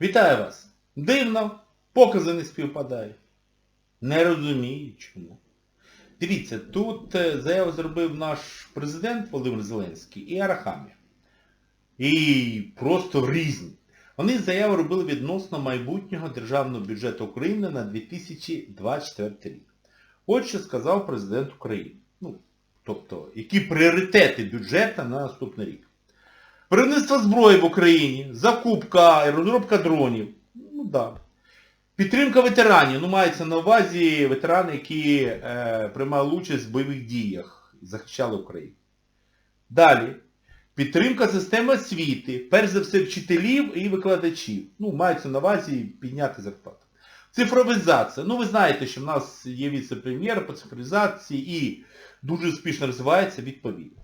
Вітаю вас! Дивно, покази не співпадають. Не розумію чому. Дивіться, тут е, заяву зробив наш президент Володимир Зеленський і Арахамія. І просто різні. Вони заяву робили відносно майбутнього державного бюджету України на 2024 рік. От що сказав президент України. Ну, тобто, які пріоритети бюджету на наступний рік. Виробництво зброї в Україні, закупка і розробка дронів. Ну да. Підтримка ветеранів. Ну, мається на увазі ветерани, які е, приймали участь в бойових діях захищали Україну. Далі. Підтримка системи освіти, перш за все вчителів і викладачів. Ну, мається на увазі підняти зарплату. Цифровізація. Ну, ви знаєте, що в нас є віце-прем'єр по цифровізації і дуже успішно розвивається відповідно.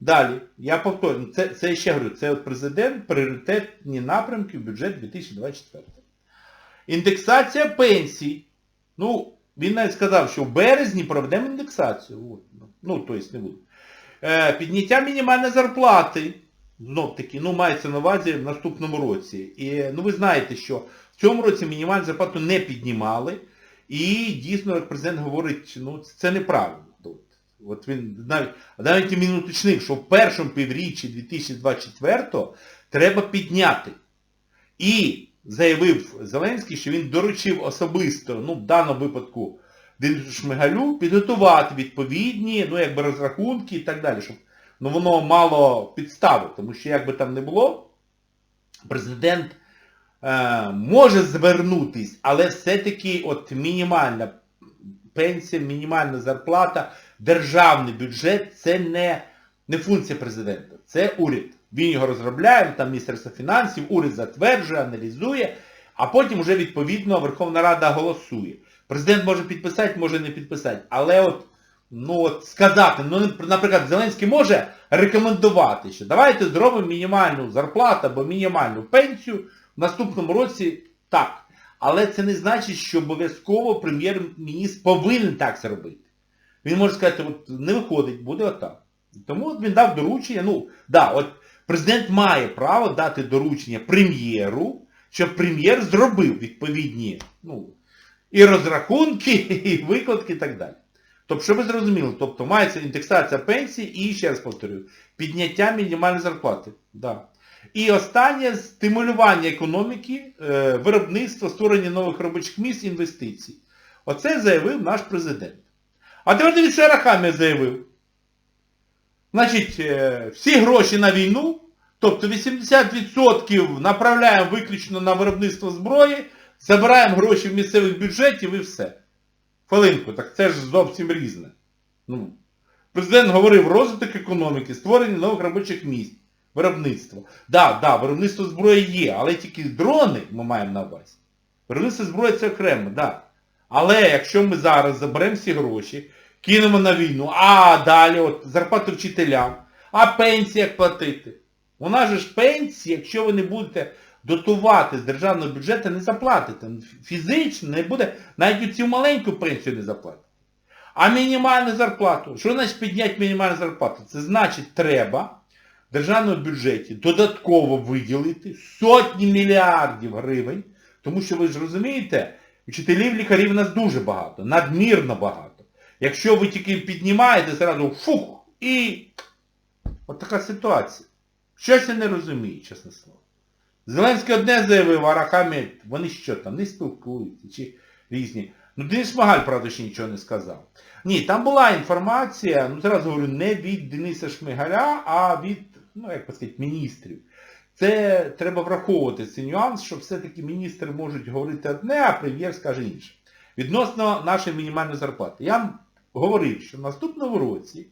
Далі, я повторюю, це, це ще говорю, це от президент, пріоритетні напрямки в бюджет 2024. Індексація пенсій. Ну, він навіть сказав, що в березні проведемо індексацію. Ну, тобто не буде. Е, підняття мінімальної зарплати. Знов таки, ну, мається на увазі в наступному році. І, ну, ви знаєте, що в цьому році мінімальну зарплату не піднімали. І дійсно, як президент говорить, ну, це неправильно. От, він навіть, навіть він уточнив, що в першому півріччі 2024-го треба підняти. І заявив Зеленський, що він доручив особисто, ну, в даному випадку, Шмигалю, підготувати відповідні, ну, якби розрахунки і так далі, щоб ну, воно мало підстави, тому що як би там не було, президент е, може звернутись, але все-таки от мінімальна пенсія, мінімальна зарплата, державний бюджет це не, не функція президента, це уряд. Він його розробляє, там Міністерство фінансів, уряд затверджує, аналізує, а потім вже відповідно Верховна Рада голосує. Президент може підписати, може не підписати. Але от, ну от сказати, ну, наприклад, Зеленський може рекомендувати, що давайте зробимо мінімальну зарплату або мінімальну пенсію в наступному році так. Але це не значить, що обов'язково прем'єр-міністр повинен так зробити. Він може сказати, от не виходить, буде отак. Тому от він дав доручення, ну, да, от президент має право дати доручення прем'єру, щоб прем'єр зробив відповідні, ну, і розрахунки, і викладки і так далі. Тобто, щоб ви зрозуміли, тобто мається індексація пенсії і, ще раз повторюю, підняття мінімальної зарплати. Да. І останнє стимулювання економіки, е, виробництва, створення нових робочих місць, інвестицій. Оце заявив наш президент. А тепер дивіться, що Арахамія заявив. Значить, е, всі гроші на війну, тобто 80% направляємо виключно на виробництво зброї, забираємо гроші в місцевих бюджетів і все. Хвилинку, так це ж зовсім різне. Ну, Президент говорив розвиток економіки, створення нових робочих місць, виробництво. Так, да, да, виробництво зброї є, але тільки дрони ми маємо на увазі. Виробництво зброї це окремо, так. Да. Але якщо ми зараз заберемо всі гроші, кинемо на війну, а далі от зарплату вчителям, а пенсії як платити? У нас же ж пенсії, якщо ви не будете дотувати з державного бюджету, не заплатите. Фізично не буде, навіть цю маленьку пенсію не заплатите. А мінімальну зарплату? Що значить підняти мінімальну зарплату? Це значить треба в державному бюджеті додатково виділити сотні мільярдів гривень, тому що ви ж розумієте, вчителів, лікарів у нас дуже багато, надмірно багато. Якщо ви тільки піднімаєте, зразу фух, і от така ситуація. Щось я не розумію, чесне слово. Зеленський одне заявив, а Рахамі, вони що там, не спілкуються, чи різні. Ну, Денис Шмигаль, правда, ще нічого не сказав. Ні, там була інформація, ну зараз говорю, не від Дениса Шмигаля, а від, ну як би сказати, міністрів. Це треба враховувати цей нюанс, що все-таки міністри можуть говорити одне, а прем'єр скаже інше. Відносно нашої мінімальної зарплати. Я говорив, що в наступному році,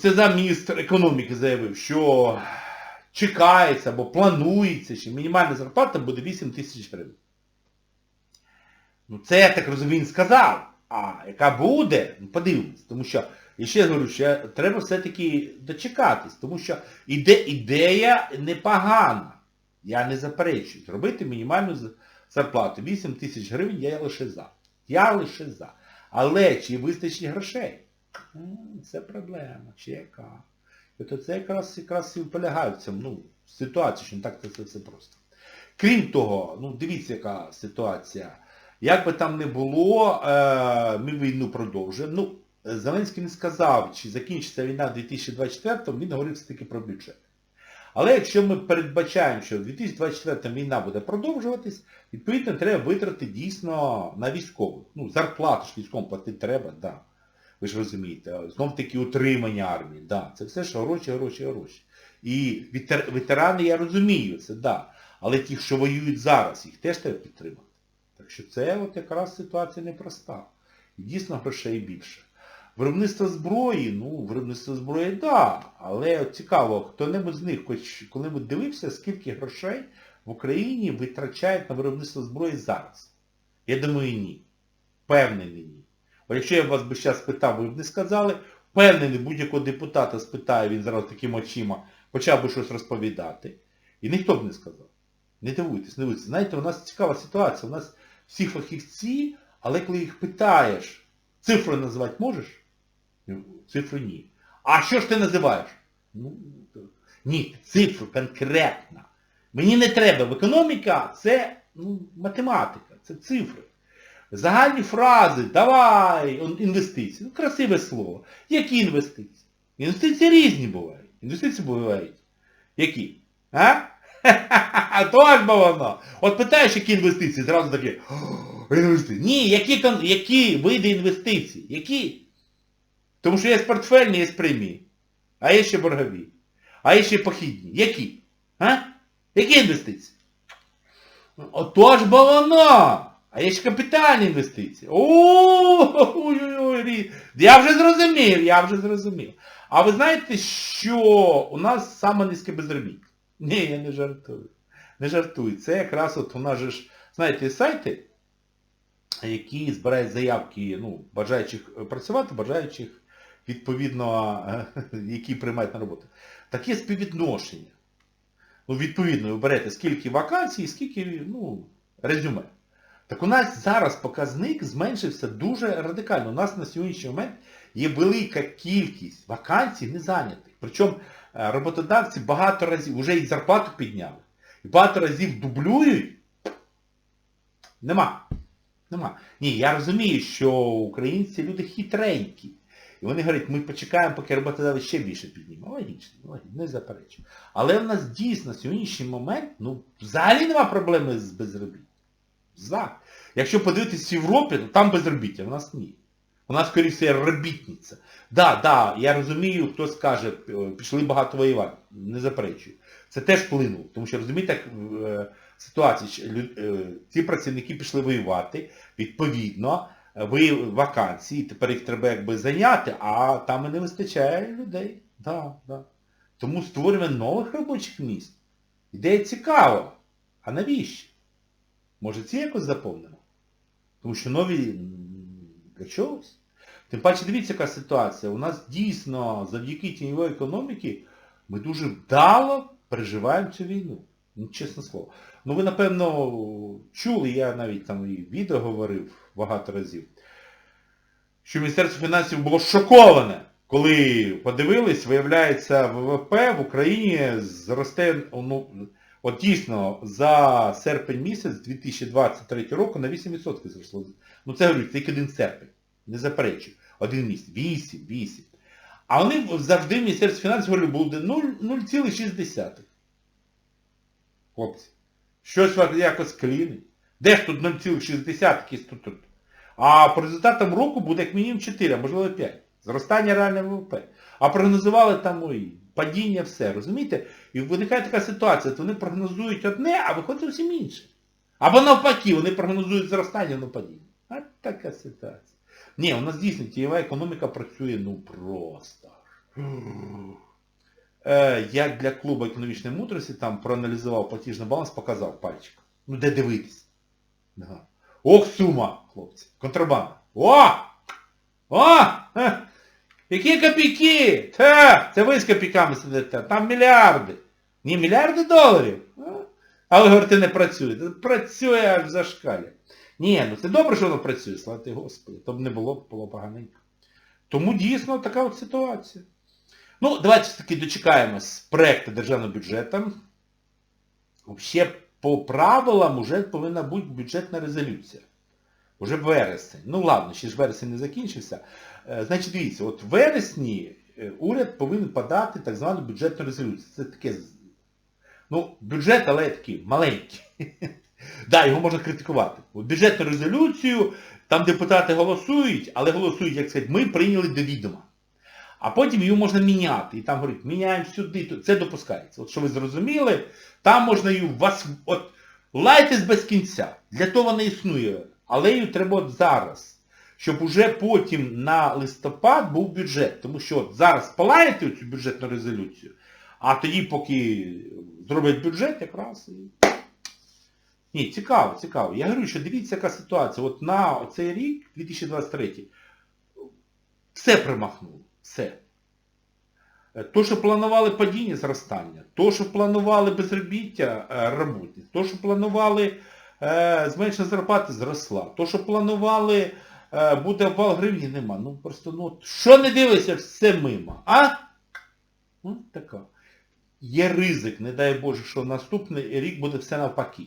це замміністр економіки заявив, що чекається або планується, що мінімальна зарплата буде 8 тисяч гривень. Ну це, я так розумію, він сказав. А яка буде, ну подивимось. Тому що, я ще говорю, що треба все-таки дочекатись, тому що іде, ідея непогана. Я не заперечую. Зробити мінімальну зарплату 8 тисяч гривень я лише за. Я лише за. Але чи вистачить грошей? Це проблема. Чи яка? І то це якраз якраз і полягає в цьому, ну, ситуації, що не так це все просто. Крім того, ну дивіться, яка ситуація. Як би там не було, е, ми війну продовжуємо. Ну, Зеленський не сказав, чи закінчиться війна в 2024-му, він говорив все-таки про бюджет. Але якщо ми передбачаємо, що в 2024 війна буде продовжуватись, відповідно треба витрати дійсно на військових. Ну, зарплату ж військовим платити треба. Да. Ви ж розумієте, знов таки утримання армії, да. Це все ж гроші, гроші, гроші. І ветерани, я розумію, це да. Але ті, що воюють зараз, їх теж треба підтримати. Так що це от якраз ситуація непроста. І дійсно грошей більше. Виробництво зброї, ну, виробництво зброї, так, да, але цікаво, хто-небудь з них хоч коли-небудь дивився, скільки грошей в Україні витрачають на виробництво зброї зараз? Я думаю, ні. Впевнений ні. Бо якщо я вас би зараз спитав, ви б не сказали, впевнений, будь-якого депутата спитаю, він зараз такими очима почав би щось розповідати. І ніхто б не сказав. Не дивуйтесь, не дивуйтесь. Знаєте, у нас цікава ситуація. У нас всі фахівці, але коли їх питаєш, цифри називати можеш? Ну, Цифри ні. А що ж ти називаєш? Ну, ні, цифру конкретно. Мені не треба. Економіка це ну, математика, це цифри. Загальні фрази, давай, інвестиції. Ну, красиве слово. Які інвестиції? Інвестиції різні бувають. Інвестиції бувають. Які? А? Тож бо воно. От питаєш, які інвестиції, зразу такі, інвестиції. Ні, які, які види інвестицій? Які? Тому що є портфельні, є прямі. А є ще боргові. А є ще похідні. Які? А? Які інвестиції? Отож бо воно! А є ще капітальні інвестиції. Ой-ой-ой, я вже зрозумів, я вже зрозумів. А ви знаєте, що у нас саме низьке безробіття? Ні, я не жартую. Не жартую. Це якраз от у нас же ж, знаєте, сайти, які збирають заявки, ну, бажаючих працювати, бажаючих, відповідно, які приймають на роботу. Таке співвідношення. Ну, відповідно, ви берете скільки вакансій, скільки, ну, резюме. Так у нас зараз показник зменшився дуже радикально. У нас на сьогоднішній момент є велика кількість вакансій незайнятих. Причому е, роботодавці багато разів, вже і зарплату підняли, і багато разів дублюють. Нема. Нема. Ні, я розумію, що українці люди хитренькі. І вони говорять, ми почекаємо, поки роботодавець ще більше підніме. Логічно, логічно, не заперечую. Але в нас дійсно сьогоднішній момент, ну, взагалі нема проблеми з безробіттям. За. Якщо подивитись в Європі, то там безробіття, в нас ні. У нас, скоріше, робітниця. Да, да, я розумію, хто скаже, пішли багато воювати. Не заперечую. Це теж вплинуло. Тому що, розумієте, е, ситуація, е, ці працівники пішли воювати, відповідно, е, вакансії, тепер їх треба якби зайняти, а там і не вистачає людей. Да, да. Тому створюємо нових робочих місць. Ідея цікава. А навіщо? Може ці якось заповнимо? Тому що нові для чогось. Тим паче, дивіться, яка ситуація. У нас дійсно, завдяки тіньової економіки, ми дуже вдало переживаємо цю війну. Ну, чесне слово. Ну ви, напевно, чули, я навіть там і відео говорив багато разів, що Міністерство фінансів було шоковане, коли подивились, виявляється, ВВП в Україні зросте, ну, от дійсно, за серпень місяць 2023 року на 8% зросло. Ну це говорю, тільки один серпень. Не заперечую. Один місяць. 8, 8. А вони завжди в Міністерстві фінансів говорили, буде 0,6. Хлопці. Щось вас якось клінить. Ж тут 0,6 якісь тут? А по результатам року буде як мінімум 4, а можливо 5. Зростання реального ВВП. А прогнозували там ой, падіння, все. Розумієте? І виникає така ситуація, то вони прогнозують одне, а виходить зовсім інше. Або навпаки, вони прогнозують зростання, но падіння. А така ситуація. Ні, у нас дійсно тієва економіка працює ну просто. Е, я для клубу економічної мудрості там проаналізував платіжний баланс, показав пальчик. Ну де дивитись? Да. Ох, сума, хлопці. Контрабанда. О! О! Які копійки? Та, це ви з копійками сидите. Там мільярди. Ні, мільярди доларів. А? А говорите, не працює. Працює аж зашкалі. Ні, ну це добре, що воно працює, слава Господи. То б не було, було поганенько. Тому дійсно така от ситуація. Ну, давайте все-таки дочекаємось проекту державного бюджету. Взагалі по правилам вже повинна бути бюджетна резолюція. Уже вересень. Ну ладно, ще ж вересень не закінчився. Е, Значить, дивіться, от вересні е, уряд повинен подати так звану бюджетну резолюцію. Це таке, ну, бюджет, але такий маленький. Да, його можна критикувати. От бюджетну резолюцію, там депутати голосують, але голосують, як сказати, ми прийняли до відома. А потім її можна міняти. І там говорять, міняємо сюди, це допускається. От що ви зрозуміли, там можна її вас, от, лайтесь без кінця. Для того вона існує. Але її треба от зараз. Щоб уже потім на листопад був бюджет. Тому що от зараз палаєте цю бюджетну резолюцію, а тоді, поки зроблять бюджет, якраз і... Ні, цікаво, цікаво. Я говорю, що дивіться, яка ситуація. От на цей рік, 2023, все примахнуло. Все. Е, То, що планували падіння зростання, то, що планували безробіття е, роботи, то, що планували е, зменшення зарплати зросла, то, що планували е, буде обвал гривні, нема. Ну просто, ну, що не дивишся, все мимо. А? Ну, така. Є ризик, не дай Боже, що наступний рік буде все навпаки.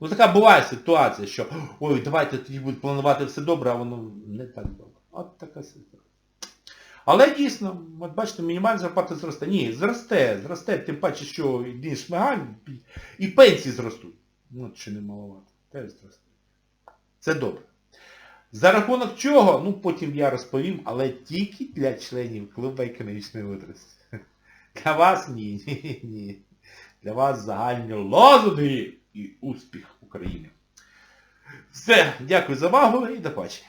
Ну така буває ситуація, що ой, давайте тоді будуть планувати все добре, а воно не так добре. От така ситуація. Але дійсно, от бачите, мінімальна зарплата зросте. Ні, зросте, зросте, тим паче, що і шмигаль, і пенсії зростуть. Ну, чи не маловато. Теж зросте. Це добре. За рахунок чого, ну потім я розповім, але тільки для членів клубу економічної мудрості. Для вас ні, ні, ні. Для вас загальні лозунги і успіх України. Все, дякую за увагу і до побачення.